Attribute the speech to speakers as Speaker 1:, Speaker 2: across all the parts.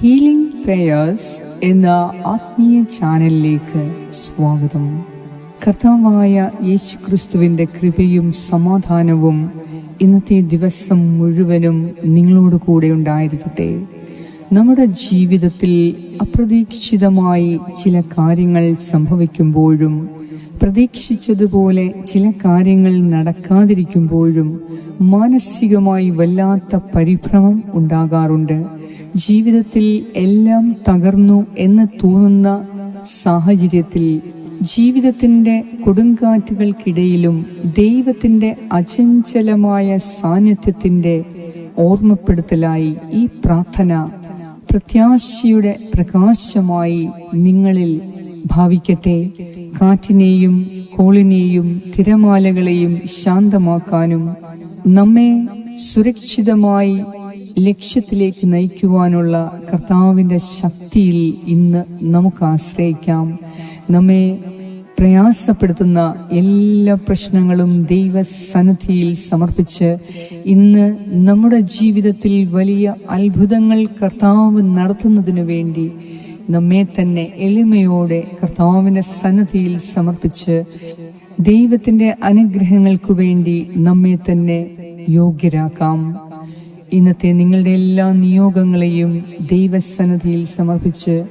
Speaker 1: Healing prayers എന്ന ആത്മീയ ചാനലിലേക്ക് സ്വാഗതം. കർത്താവായ യേശു ക്രിസ്തുവിന്റെ കൃപയും സമാധാനവും ഇന്നത്തെ ദിവസം മുഴുവനും നിങ്ങളോട് കൂടെ ഉണ്ടായിരിക്കട്ടെ. നമ്മുടെ ജീവിതത്തിൽ അപ്രതീക്ഷിതമായി ചില കാര്യങ്ങൾ സംഭവിക്കുമ്പോഴും പ്രതീക്ഷിച്ചതുപോലെ ചില കാര്യങ്ങൾ നടക്കാതിരിക്കുമ്പോഴും മാനസികമായി വല്ലാത്ത പരിഭ്രമം ഉണ്ടാകാറുണ്ട്. ജീവിതത്തിൽ എല്ലാം തകർന്നു എന്ന് തോന്നുന്ന സാഹചര്യത്തിൽ ജീവിതത്തിന്റെ കൊടുങ്കാറ്റുകൾക്കിടയിലും ദൈവത്തിന്റെ അചഞ്ചലമായ സാന്നിധ്യത്തിന്റെ ഓർമ്മപ്പെടുത്തലായി ഈ പ്രാർത്ഥന പ്രത്യാശയുടെ പ്രകാശമായി നിങ്ങളിൽ ഭാവിക്കട്ടെ. കാറ്റിനെയും കോളിനെയും തിരമാലകളെയും ശാന്തമാക്കാനും നമ്മെ സുരക്ഷിതമായി ലക്ഷ്യത്തിലേക്ക് നയിക്കുവാനുള്ള കർത്താവിന്റെ ശക്തിയിൽ ഇന്ന് നമുക്ക് ആശ്രയിക്കാം. നമ്മെ പ്രയാസപ്പെടുത്തുന്ന എല്ലാ പ്രശ്നങ്ങളും ദൈവസന്നിധിയിൽ സമർപ്പിച്ച് ഇന്ന് നമ്മുടെ ജീവിതത്തിൽ വലിയ അത്ഭുതങ്ങൾ കർത്താവ് നടത്തുന്നതിനു വേണ്ടി നമ്മെ തന്നെ എളിമയോടെ കർത്താവിന്റെ സന്നദ്ധിയിൽ സമർപ്പിച്ച് ദൈവത്തിന്റെ അനുഗ്രഹങ്ങൾക്കു വേണ്ടി നമ്മെ തന്നെ യോഗ്യരാക്കാം. ഇന്നത്തെ നിങ്ങളുടെ എല്ലാ നിയോഗങ്ങളെയും ദൈവസന്നദ്ധിയിൽ സമർപ്പിച്ച്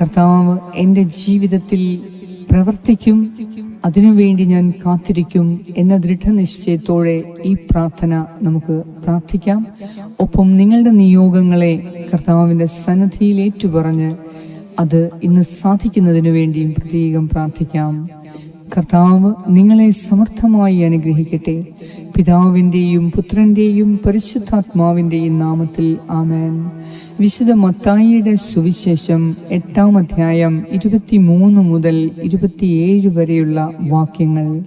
Speaker 1: കർത്താവ് എന്റെ ജീവിതത്തിൽ പ്രവർത്തിക്കും. അതിനുവേണ്ടി ഞാൻ കാത്തിരിക്കും എന്ന ദൃഢനിശ്ചയത്തോടെ ഈ പ്രാർത്ഥന നമുക്ക് പ്രാർത്ഥിക്കാം. ഒപ്പം നിങ്ങളുടെ നിയോഗങ്ങളെ കർത്താവിന്റെ സന്നദ്ധിയിൽ ഏറ്റുപറഞ്ഞ് അത് ഇന്ന് സാധിക്കുന്നതിനു വേണ്ടിയും പ്രത്യേകം പ്രാർത്ഥിക്കാം. കർത്താവ് നിങ്ങളെ സമർത്ഥമായി അനുഗ്രഹിക്കട്ടെ. പിതാവിന്റെയും പുത്രന്റെയും പരിശുദ്ധാത്മാവിന്റെയും നാമത്തിൽ ആമേൻ. വിശുദ്ധ മത്തായിയുടെ സുവിശേഷം എട്ടാം അധ്യായം ഇരുപത്തിമൂന്ന് മുതൽ ഇരുപത്തിയേഴ് വരെയുള്ള വാക്യങ്ങൾ.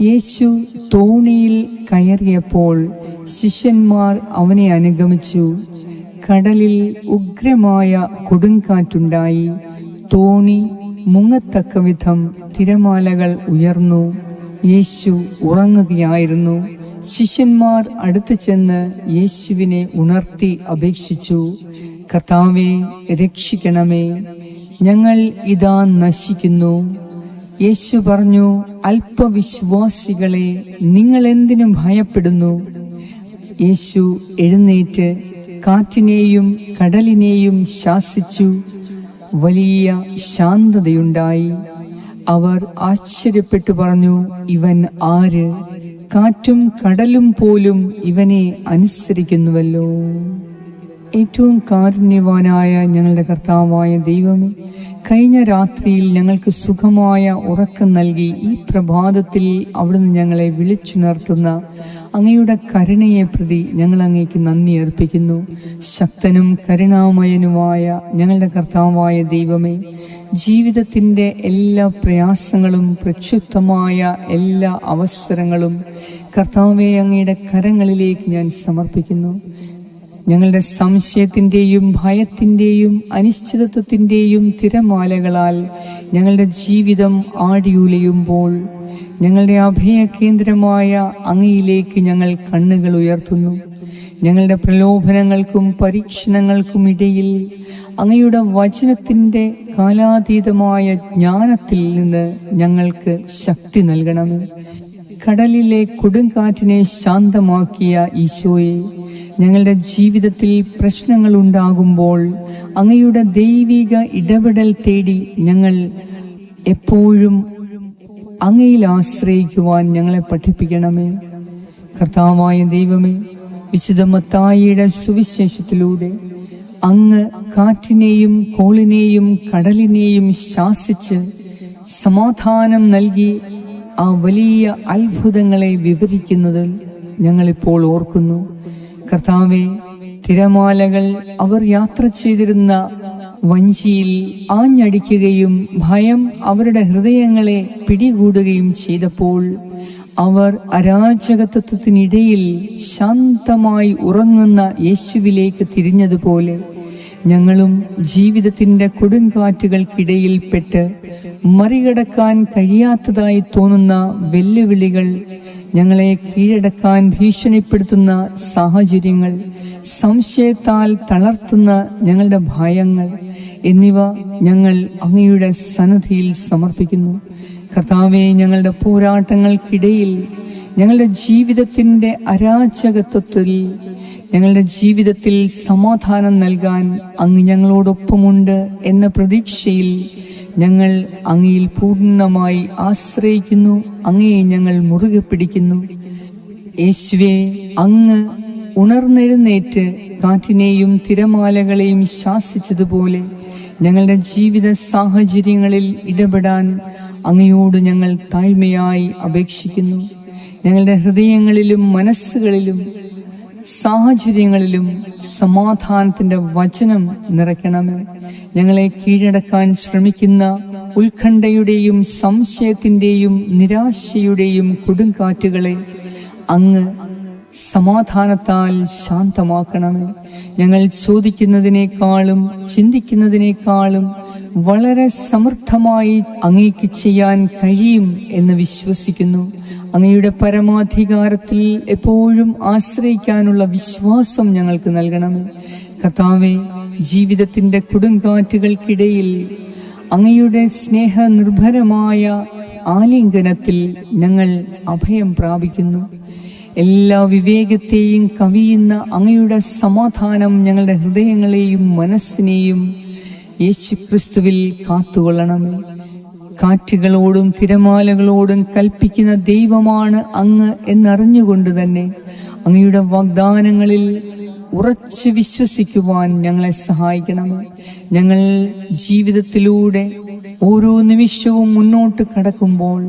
Speaker 1: യേശു തോണിയിൽ കയറിയപ്പോൾ ശിഷ്യന്മാർ അവനെ അനുഗമിച്ചു. കടലിൽ ഉഗ്രമായ കൊടുങ്കാറ്റുണ്ടായി. തോണി മുങ്ങത്തക്ക വിധം തിരമാലകൾ ഉയർന്നു. യേശു ഉറങ്ങുകയായിരുന്നു. ശിഷ്യന്മാർ അടുത്തു ചെന്ന് യേശുവിനെ ഉണർത്തി അപേക്ഷിച്ചു. കർത്താവെ രക്ഷിക്കണമേ. ഞങ്ങൾ ഇതാ നശിക്കുന്നു. യേശു പറഞ്ഞു അല്പവിശ്വാസികളെ നിങ്ങൾ എന്തിനു ഭയപ്പെടുന്നു? യേശു എഴുന്നേറ്റ് കാറ്റിനെയും കടലിനെയും ശാസിച്ചു. വലിയ ശാന്തതയുണ്ടായി. അവർ ആശ്ചര്യപ്പെട്ടു പറഞ്ഞു ഇവൻ ആര്? കാറ്റും കടലും പോലും ഇവനെ അനുസരിക്കുന്നുവല്ലോ. ഏറ്റവും കാരുണ്യവാനായ ഞങ്ങളുടെ കർത്താവായ ദൈവമേ കഴിഞ്ഞ രാത്രിയിൽ ഞങ്ങൾക്ക് സുഖമായ ഉറക്കം നൽകി ഈ പ്രഭാതത്തിൽ അവിടുന്ന് ഞങ്ങളെ വിളിച്ചുണർത്തുന്ന അങ്ങയുടെ കരുണയെ പ്രതി ഞങ്ങൾ അങ്ങേക്ക് നന്ദി അർപ്പിക്കുന്നു. ശക്തനും കരുണാമയനുമായ ഞങ്ങളുടെ കർത്താവായ ദൈവമേ ജീവിതത്തിന്റെ എല്ലാ പ്രയാസങ്ങളും പ്രക്ഷുബ്ധമായ എല്ലാ അവസരങ്ങളും കർത്താവെ അങ്ങയുടെ കരങ്ങളിലേക്ക് ഞാൻ സമർപ്പിക്കുന്നു. ഞങ്ങളുടെ സംശയത്തിന്റെയും ഭയത്തിന്റെയും അനിശ്ചിതത്വത്തിന്റെയും തിരമാലകളാൽ ഞങ്ങളുടെ ജീവിതം ആടിയുലയുമ്പോൾ ഞങ്ങളുടെ അഭയകേന്ദ്രമായ അങ്ങയിലേക്ക് ഞങ്ങൾ കണ്ണുകൾ ഉയർത്തുന്നു. ഞങ്ങളുടെ പ്രലോഭനങ്ങൾക്കും പരീക്ഷണങ്ങൾക്കും ഇടയിൽ അങ്ങയുടെ വചനത്തിന്റെ കാലാതീതമായ ജ്ഞാനത്തിൽ നിന്ന് ഞങ്ങൾക്ക് ശക്തി നൽകണമേ. കടലിലെ കൊടുങ്കാറ്റിനെ ശാന്തമാക്കിയ ഈശോയെ ഞങ്ങളുടെ ജീവിതത്തിൽ പ്രശ്നങ്ങൾ ഉണ്ടാകുമ്പോൾ അങ്ങയുടെ ദൈവിക ഇടപെടൽ തേടി ഞങ്ങൾ എപ്പോഴും അങ്ങയിൽ ആശ്രയിക്കുവാൻ ഞങ്ങളെ പഠിപ്പിക്കണമേ. കർത്താവായ ദൈവമേ വിശുദ്ധ മത്തായിയുടെ സുവിശേഷത്തിലൂടെ അങ്ങ് കാറ്റിനെയും കോളിനെയും കടലിനെയും ശാസിച്ച് സമാധാനം നൽകി ആ വലിയ അത്ഭുതങ്ങളെ വിവരിക്കുന്നത് ഞങ്ങളിപ്പോൾ ഓർക്കുന്നു. കർത്താവെ തിരമാലകൾ അവർ യാത്ര ചെയ്തിരുന്ന വഞ്ചിയിൽ ആഞ്ഞടിക്കുകയും ഭയം അവരുടെ ഹൃദയങ്ങളെ പിടികൂടുകയും ചെയ്തപ്പോൾ അവർ അരാജകത്വത്തിനിടയിൽ ശാന്തമായി ഉറങ്ങുന്ന യേശുവിലേക്ക് തിരിഞ്ഞതുപോലെ ഞങ്ങളും ജീവിതത്തിന്റെ കൊടുങ്കാറ്റുകൾക്കിടയിൽപ്പെട്ട് മറികടക്കാൻ കഴിയാത്തതായി തോന്നുന്ന വെല്ലുവിളികൾ ഞങ്ങളെ കീഴടക്കാൻ ഭീഷണിപ്പെടുത്തുന്ന സാഹചര്യങ്ങൾ സംശയത്താൽ തളർത്തുന്ന ഞങ്ങളുടെ ഭയങ്ങൾ എന്നിവ ഞങ്ങൾ അങ്ങയുടെ സന്നദ്ധിയിൽ സമർപ്പിക്കുന്നു. കർത്താവെ ഞങ്ങളുടെ പോരാട്ടങ്ങൾക്കിടയിൽ ഞങ്ങളുടെ ജീവിതത്തിന്റെ അരാജകത്വത്തിൽ ഞങ്ങളുടെ ജീവിതത്തിൽ സമാധാനം നൽകാൻ അങ്ങ് ഞങ്ങളോടൊപ്പമുണ്ട് എന്ന പ്രതീക്ഷയിൽ ഞങ്ങൾ അങ്ങയിൽ പൂർണമായി ആശ്രയിക്കുന്നു അങ്ങയെ ഞങ്ങൾ മുറുകെ പിടിക്കുന്നു. യേശുവെ അങ്ങ് ഉണർന്നെഴുന്നേറ്റ് കാറ്റിനെയും തിരമാലകളെയും ശാസിച്ചതുപോലെ ഞങ്ങളുടെ ജീവിത സാഹചര്യങ്ങളിൽ ഇടപെടാൻ അങ്ങയോട് ഞങ്ങൾ താഴ്മയായി അപേക്ഷിക്കുന്നു. ഞങ്ങളുടെ ഹൃദയങ്ങളിലും മനസ്സുകളിലും സാഹചര്യങ്ങളിലും സമാധാനത്തിന്റെ വചനം നിറയ്ക്കണമേ. ഞങ്ങളെ കീഴടക്കാൻ ശ്രമിക്കുന്ന ഉത്കണ്ഠയുടെയും സംശയത്തിന്റെയും നിരാശയുടെയും കൊടുങ്കാറ്റുകളെ അങ്ങ് സമാധാനത്താൽ ശാന്തമാക്കണമേ ഞങ്ങൾ ചോദിക്കുന്നതിനേക്കാളും ചിന്തിക്കുന്നതിനേക്കാളും വളരെ സമൃദ്ധമായി അങ്ങേക്ക് ചെയ്യാൻ കഴിയും എന്ന് വിശ്വസിക്കുന്നു. അങ്ങയുടെ പരമാധികാരത്തിൽ എപ്പോഴും ആശ്രയിക്കാനുള്ള വിശ്വാസം ഞങ്ങൾക്ക് നൽകണമേ കർത്താവെ ജീവിതത്തിന്റെ കൊടുങ്കാറ്റുകൾക്കിടയിൽ അങ്ങയുടെ സ്നേഹനിർഭരമായ ആലിംഗനത്തിൽ ഞങ്ങൾ അഭയം പ്രാപിക്കുന്നു. എല്ലാ വിവേകത്തെയും കവിയുന്ന അങ്ങയുടെ സമാധാനം ഞങ്ങളുടെ ഹൃദയങ്ങളെയും മനസ്സിനെയും യേശു ക്രിസ്തുവിൽ കാത്തുകൊള്ളണമേ കാറ്റുകളോടും തിരമാലകളോടും കൽപ്പിക്കുന്ന ദൈവമാണ് അങ്ങ് എന്നറിഞ്ഞുകൊണ്ട് തന്നെ അങ്ങയുടെ വാഗ്ദാനങ്ങളിൽ ഉറച്ചു വിശ്വസിക്കുവാൻ ഞങ്ങളെ സഹായിക്കണമേ ഞങ്ങൾ ജീവിതത്തിലൂടെ ഓരോ നിമിഷവും മുന്നോട്ട് കടക്കുമ്പോൾ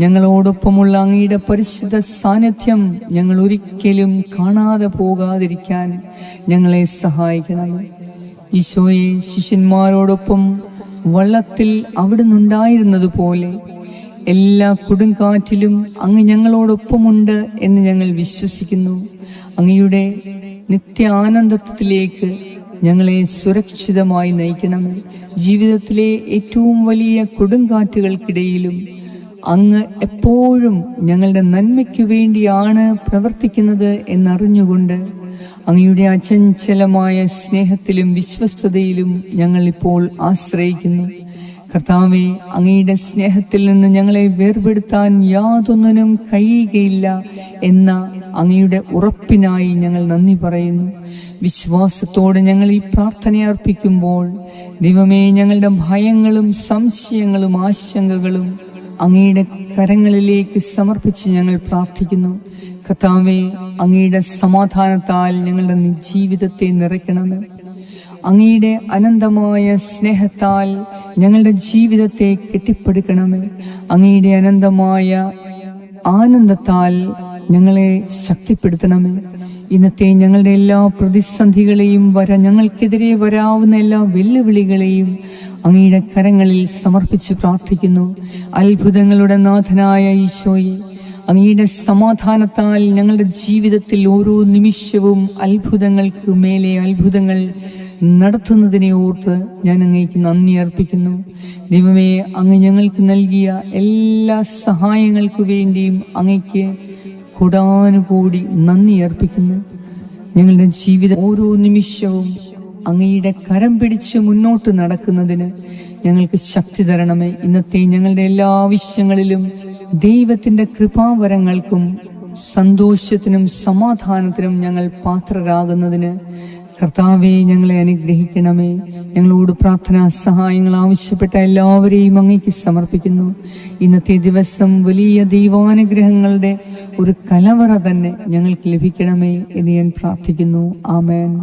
Speaker 1: ഞങ്ങളോടൊപ്പമുള്ള അങ്ങയുടെ പരിശുദ്ധ സാന്നിധ്യം ഞങ്ങൾ ഒരിക്കലും കാണാതെ പോകാതിരിക്കാൻ ഞങ്ങളെ സഹായിക്കണം. ഈശോയെ ശിഷ്യന്മാരോടൊപ്പം വള്ളത്തിൽ അവിടെ നിന്നുണ്ടായിരുന്നതുപോലെ എല്ലാ കൊടുങ്കാറ്റിലും അങ്ങ് ഞങ്ങളോടൊപ്പമുണ്ട് എന്ന് ഞങ്ങൾ വിശ്വസിക്കുന്നു. അങ്ങയുടെ നിത്യാനന്ദത്തിലേക്ക് ഞങ്ങളെ സുരക്ഷിതമായി നയിക്കണമേ. ജീവിതത്തിലെ ഏറ്റവും വലിയ കൊടുങ്കാറ്റുകൾക്കിടയിലും അങ്ങ് എപ്പോഴും ഞങ്ങളുടെ നന്മയ്ക്കു വേണ്ടിയാണ് പ്രവർത്തിക്കുന്നത് എന്നറിഞ്ഞുകൊണ്ട് അങ്ങയുടെ അചഞ്ചലമായ സ്നേഹത്തിലും വിശ്വസ്തതയിലും ഞങ്ങളിപ്പോൾ ആശ്രയിക്കുന്നു. കർത്താവെ അങ്ങയുടെ സ്നേഹത്തിൽ നിന്ന് ഞങ്ങളെ വേർപെടുത്താൻ യാതൊന്നിനും കഴിയുകയില്ല എന്ന അങ്ങയുടെ ഉറപ്പിനായി ഞങ്ങൾ നന്ദി പറയുന്നു. വിശ്വാസത്തോടെ ഞങ്ങൾ ഈ പ്രാർത്ഥന അർപ്പിക്കുമ്പോൾ ദൈവമേ ഞങ്ങളുടെ ഭയങ്ങളും സംശയങ്ങളും ആശങ്കകളും അങ്ങയുടെ കരങ്ങളിലേക്ക് സമർപ്പിച്ച് ഞങ്ങൾ പ്രാർത്ഥിക്കുന്നു. കർത്താവെ അങ്ങയുടെ സമാധാനത്താൽ ഞങ്ങളുടെ ജീവിതത്തെ നിറയ്ക്കണമേ. അങ്ങയുടെ അനന്തമായ സ്നേഹത്താൽ ഞങ്ങളുടെ ജീവിതത്തെ കെട്ടിപ്പടുക്കണമേ. അങ്ങയുടെ അനന്തമായ ആനന്ദത്താൽ ഞങ്ങളെ ശക്തിപ്പെടുത്തണമേ. ഇന്നത്തെ ഞങ്ങളുടെ എല്ലാ പ്രതിസന്ധികളെയും വര ഞങ്ങൾക്കെതിരെ വരാവുന്ന എല്ലാ വെല്ലുവിളികളെയും അങ്ങയുടെ കരങ്ങളിൽ സമർപ്പിച്ച് പ്രാർത്ഥിക്കുന്നു. അത്ഭുതങ്ങളുടെ നാഥനായ ഈശോയെ അങ്ങയുടെ സമാധാനത്താൽ ഞങ്ങളുടെ ജീവിതത്തിൽ ഓരോ നിമിഷവും അത്ഭുതങ്ങൾക്ക് മേലെ അത്ഭുതങ്ങൾ നടത്തുന്നതിനെ ഓർത്ത് ഞാൻ അങ്ങേക്ക് നന്ദി അർപ്പിക്കുന്നു. ദൈവമേ അങ്ങ് ഞങ്ങൾക്ക് നൽകിയ എല്ലാ സഹായങ്ങൾക്കു വേണ്ടിയും അങ്ങയ്ക്ക് കൂടാനുകൂടി നന്ദി അർപ്പിക്കുന്നു. ഞങ്ങളുടെ ജീവിതം ഓരോ നിമിഷവും അങ്ങയുടെ കരം പിടിച്ച് മുന്നോട്ട് നടക്കുന്നതിന് ഞങ്ങൾക്ക് ശക്തി തരണമേ. ഇന്നത്തെ ഞങ്ങളുടെ എല്ലാ ആവശ്യങ്ങളിലും ദൈവത്തിന്റെ കൃപാവരങ്ങൾക്കും സന്തോഷത്തിനും സമാധാനത്തിനും ഞങ്ങൾ പാത്രരാകുന്നതിന് കർത്താവെ ഞങ്ങളെ അനുഗ്രഹിക്കണമേ. ഞങ്ങളോട് പ്രാർത്ഥനാ സഹായങ്ങൾ ആവശ്യപ്പെട്ട എല്ലാവരെയും അങ്ങേക്ക് സമർപ്പിക്കുന്നു. ഇന്നത്തെ ദിവസം വലിയ ദൈവാനുഗ്രഹങ്ങളുടെ ഒരു കലവറ തന്നെ ഞങ്ങൾക്ക് ലഭിക്കണമേ എന്ന് ഞാൻ പ്രാർത്ഥിക്കുന്നു. ആമേൻ.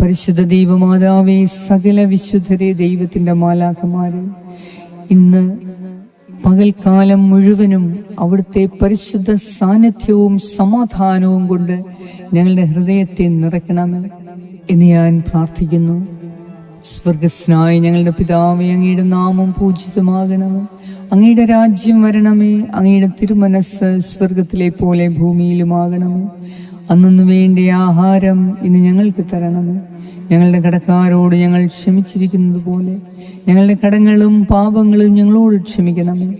Speaker 1: പരിശുദ്ധ ദൈവമാതാവേ സകല വിശുദ്ധരെ ദൈവത്തിന്റെ മാലാഖമാരെ ഇന്ന് പകൽക്കാലം മുഴുവനും അവിടുത്തെ പരിശുദ്ധ സാന്നിധ്യവും സമാധാനവും കൊണ്ട് ഞങ്ങളുടെ ഹൃദയത്തെ നിറയ്ക്കണമേ. എന്ന് ഞാൻ പ്രാർത്ഥിക്കുന്നു. സ്വർഗസ്നായ ഞങ്ങളുടെ പിതാവേ അങ്ങയുടെ നാമം പൂജിതമാകണമേ അങ്ങയുടെ രാജ്യം വരണമേ. അങ്ങയുടെ തിരുമനസ് സ്വർഗത്തിലെ പോലെ ഭൂമിയിലുമാകണമേ അന്നു വേണ്ട ആഹാരം ഇന്ന് ഞങ്ങൾക്ക് തരണമേ ഞങ്ങളുടെ കടക്കാരോട് ഞങ്ങൾ ക്ഷമിച്ചിരിക്കുന്നത് പോലെ ഞങ്ങളുടെ കടങ്ങളും പാപങ്ങളും ഞങ്ങളോട് ക്ഷമിക്കണമേ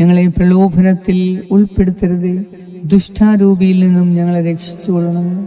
Speaker 1: ഞങ്ങളെ പ്രലോഭനത്തിൽ ഉൾപ്പെടുത്തരുതേ. ദുഷ്ടാരൂപിയിൽ നിന്നും ഞങ്ങളെ രക്ഷിച്ചുകൊള്ളണമേ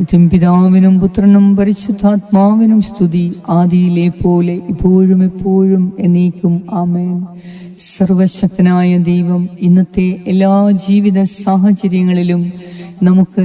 Speaker 1: നിത്യം പിതാവിനും പുത്രനും പരിശുദ്ധാത്മാവിനും സ്തുതി ആദിയിലെ പോലെ ഇപ്പോഴും എപ്പോഴും എന്നേക്കും ആമേൻ. സർവശക്തനായ ദൈവം ഇന്നത്തെ എല്ലാ ജീവിത സാഹചര്യങ്ങളിലും നമുക്ക്